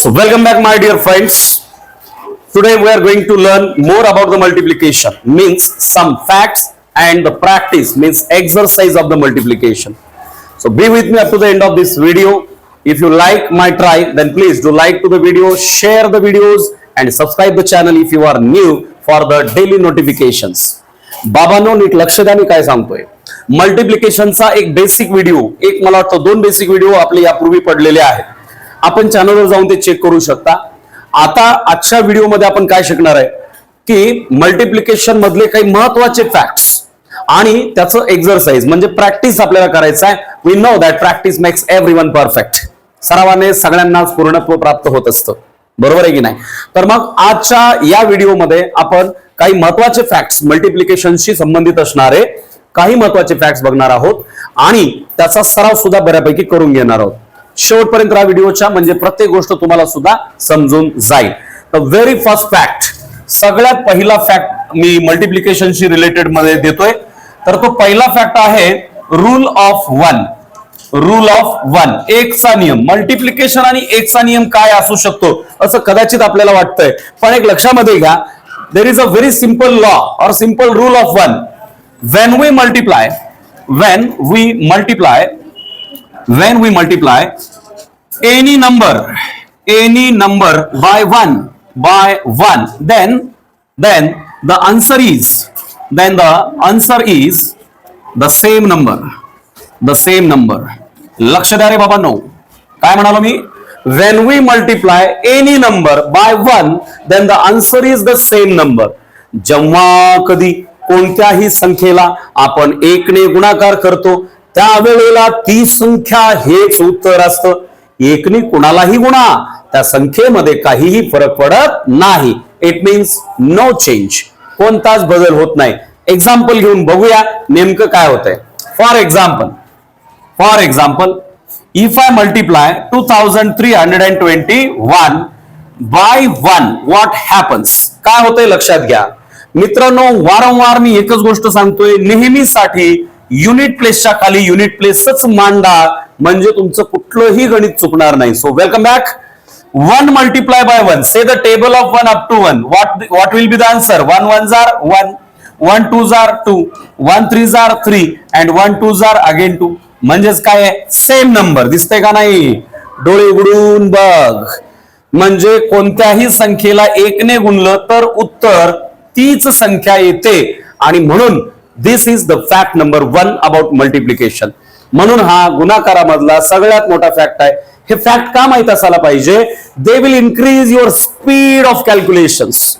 So welcome back my dear friends. Today we are going to learn more about the multiplication means some facts and the practice means exercise of the multiplication. So be with me up to the end of this video. If you like my try then please do like to the video, share the videos and subscribe the channel if you are new for the daily notifications. बाबांनो नीट लक्ष द्या मी काय सांगतोय मल्टिप्लिकेशनचा एक basic video एक मला वाटतं दोन बेसिक व्हिडिओ आपले यापूर्वी पडलेले आहेत आपण चॅनलवर जाऊन ते चेक करू शकता. आता आजच्या व्हिडिओमध्ये आपण काय शिकणार आहे? की मल्टिप्लिकेशन मधले काही महत्त्वाचे फॅक्ट्स आणि त्याचं एक्झरसाइज म्हणजे प्रॅक्टिस आपल्याला करायचं आहे. We know that practice makes everyone perfect सरावाने सगळ्यांनाच पूर्णत्व प्राप्त होत असतं. बरोबर आहे की नाही? तर मग आजच्या या व्हिडिओमध्ये आपण काही महत्त्वाचे फॅक्ट्स मल्टिप्लिकेशनशी संबंधित असणारे काही महत्त्वाचे फॅक्ट्स बघणार आहोत आणि त्याचा सराव सुद्धा बऱ्यापैकी करून घेणार आहोत. शेवटपर्यंत या व्हिडिओच्या. म्हणजे प्रत्येक गोष्ट तुम्हाला सुद्धा समजून जाईल. तर व्हेरी फर्स्ट फॅक्ट सगळ्यात पहिला फॅक्ट मी मल्टिप्लिकेशनशी रिलेटेडमध्ये देतोय. तर तो पहिला फॅक्ट आहे rule of one rule of one एकचा नियम. मल्टिप्लिकेशन आणि एकचा नियम काय असू शकतो? असं कदाचित आपल्याला वाटतंय. पण एक लक्षामध्ये घ्या there is a very simple law और simple rule of one when we multiply when we multiply when we multiply any number any number by 1 by 1 then then the answer is then the answer is the same number the same number लक्ष द्या रे बाबा नो काय म्हणालो मी when we multiply any number by one then the answer is the same number जेव्हा कधी कोणत्याही संख्येला आपण एकने गुणाकार करतो त्यावेळेला ती संख्या हेच उत्तर असतं. एकने कुणालाही गुणा त्या संख्येमध्ये काहीही फरक पडत नाही. इट मीन्स नो चेंज कोणताच बदल होत नाही. एक्झाम्पल घेऊन बघूया नेमकं काय होतंय. For example for example if I multiply two thousand three hundred and twenty one by one what happens काय होतंय लक्षात घ्या. मित्रांनो वारंवार मी एकच गोष्ट सांगतोय नेहमीसाठी युनिट प्लेसच्या खाली युनिट प्लेसच मांडा. म्हणजे तुमचं कुठलंही गणित चुकणार नाही. So welcome back one multiply by one say the table of one up to one what what will be the answer one one jar one one two जार टू वन थ्री जार three and one two जार again two म्हणजेच काय same number दिसतंय का नाही? डोळे उघडून बघ. म्हणजे कोणत्याही संख्येला एकने गुणलं तर उत्तर तीच संख्या येते. आणि म्हणून this is the fact number one about multiplication म्हणून हा गुणाकारामधला सगळ्यात मोठा फॅक्ट आहे. हे फॅक्ट का माहीत असायला पाहिजे? They will increase your speed of calculations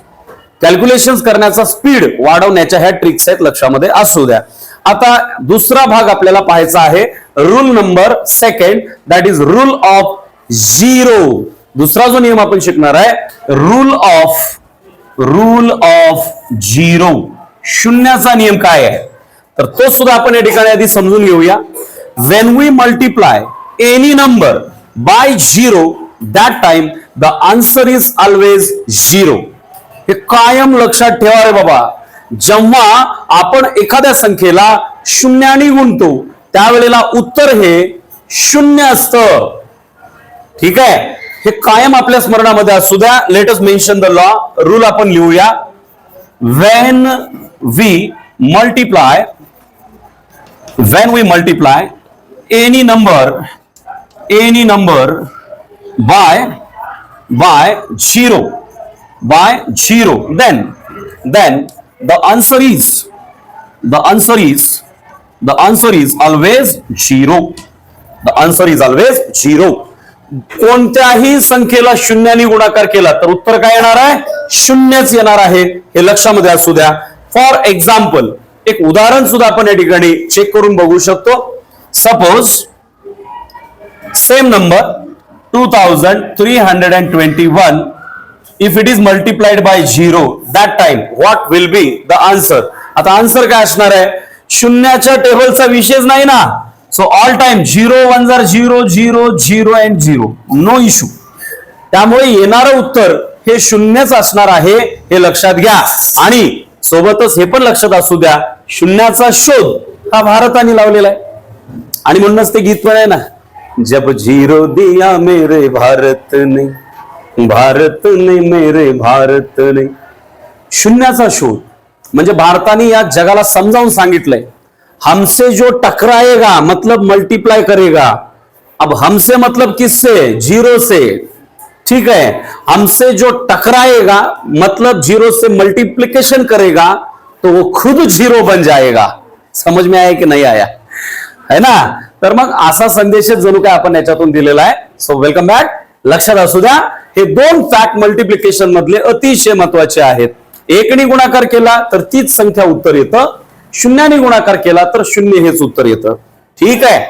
calculation करण्याचा स्पीड वाढवण्याच्या ह्या ट्रिक्स आहेत लक्षामध्ये असू द्या. आता दुसरा भाग आपल्याला पाहायचा आहे rule number second that is rule of zero दुसरा जो नियम आपण शिकणार आहे rule of rule of zero शून्याचा नियम काय आहे? तर तो सुद्धा आपण या ठिकाणी आधी समजून घेऊया. When we multiply any number by zero that time the answer is always zero हे कायम लक्षात ठेवा रे बाबा. जेव्हा आपण एखाद्या संख्येला शून्याने गुणतो त्यावेळेला उत्तर हे शून्य असतं. ठीक आहे? हे कायम आपल्या स्मरणामध्ये असू द्या. Let's mention the law rule आपण लिहूया. When we multiply when we multiply any number any number by by zero by zero. Then then the answer is the answer is the answer is always zero. The answer is always zero. कोणत्याही संख्येला शून्याने गुणाकार केला तर उत्तर काय येणार आहे? शून्यच येणार आहे. हे लक्षामध्ये असू द्या. फॉर एक्झाम्पल एक उदाहरण सुद्धा आपण या ठिकाणी चेक करून बघू शकतो. Suppose same number two thousand three hundred and twenty one if it is multiplied by zero that time what will be the answer आता आन्सर काय असणार आहे? शून्याच्या टेबलचा विषयच नाही ना. So all time zero one jar zero zero zero and zero no issue त्यामुळे येणारं उत्तर हे शून्यच असणार आहे हे लक्षात घ्या. आणि सोबतच हे पण लक्षात असू द्या शून्याचा शोध हा भारताने लावलेला आहे. आणि म्हणूनच ते गीत पण आहे ना जब झिरो दिया मेरे भारत ने भारत ने मेरे भारत ने शून्याचा शोध. म्हणजे भारताने या जगाला समजावून सांगितलंय हमसे जो टकराएगा मतलब मल्टीप्लाय करेगा. अब हमसे मतलब किससे? जीरो से. ठीक है? हमसे जो टकराएगा मतलब जीरो से मल्टीप्लीकेशन करेगा तो वो खुद जीरो बन जाएगा। समझ में आया की नाही आया? है ना? तर मग असा संदेश जणू काय आपण याच्यातून दिलेला आहे. सो वेलकम बॅक लक्षात असू द्या हे दोन फॅक्ट मल्टिप्लिकेशन मधले अतिशय महत्त्वाचे आहेत. एकने गुणाकार केला तर तीच संख्या उत्तर येतं. शून्याने गुणाकार केला तर शून्य हेच उत्तर येतं. ठीक आहे?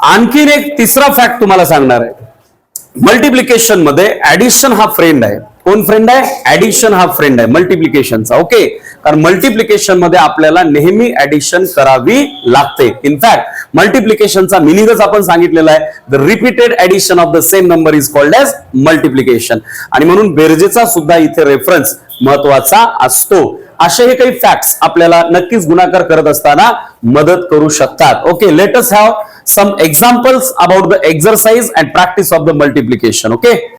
आणखीन एक तिसरा फॅक्ट तुम्हाला सांगणार आहे. मल्टिप्लिकेशनमध्ये ऍडिशन हा फ्रेंड आहे. कोण फ्रेंड आहे? ऍडिशन हा फ्रेंड आहे. मल्टिप्लिकेशनचा ओके कारण मल्टिप्लिकेशनमध्ये आपल्याला नेहमी ऍडिशन करावी लागते. इनफॅक्ट मल्टिप्लिकेशनचा मिनिंगच आपण सांगितलेला आहे. The repeated addition of the same number is called as multiplication आणि म्हणून बेरजेचा सुद्धा इथे रेफरन्स महत्त्वाचा असतो. असे हे काही फॅक्ट्स आपल्याला नक्कीच गुणाकार करत असताना मदत करू शकतात. Okay let's have some examples about the exercise and practice of the multiplication okay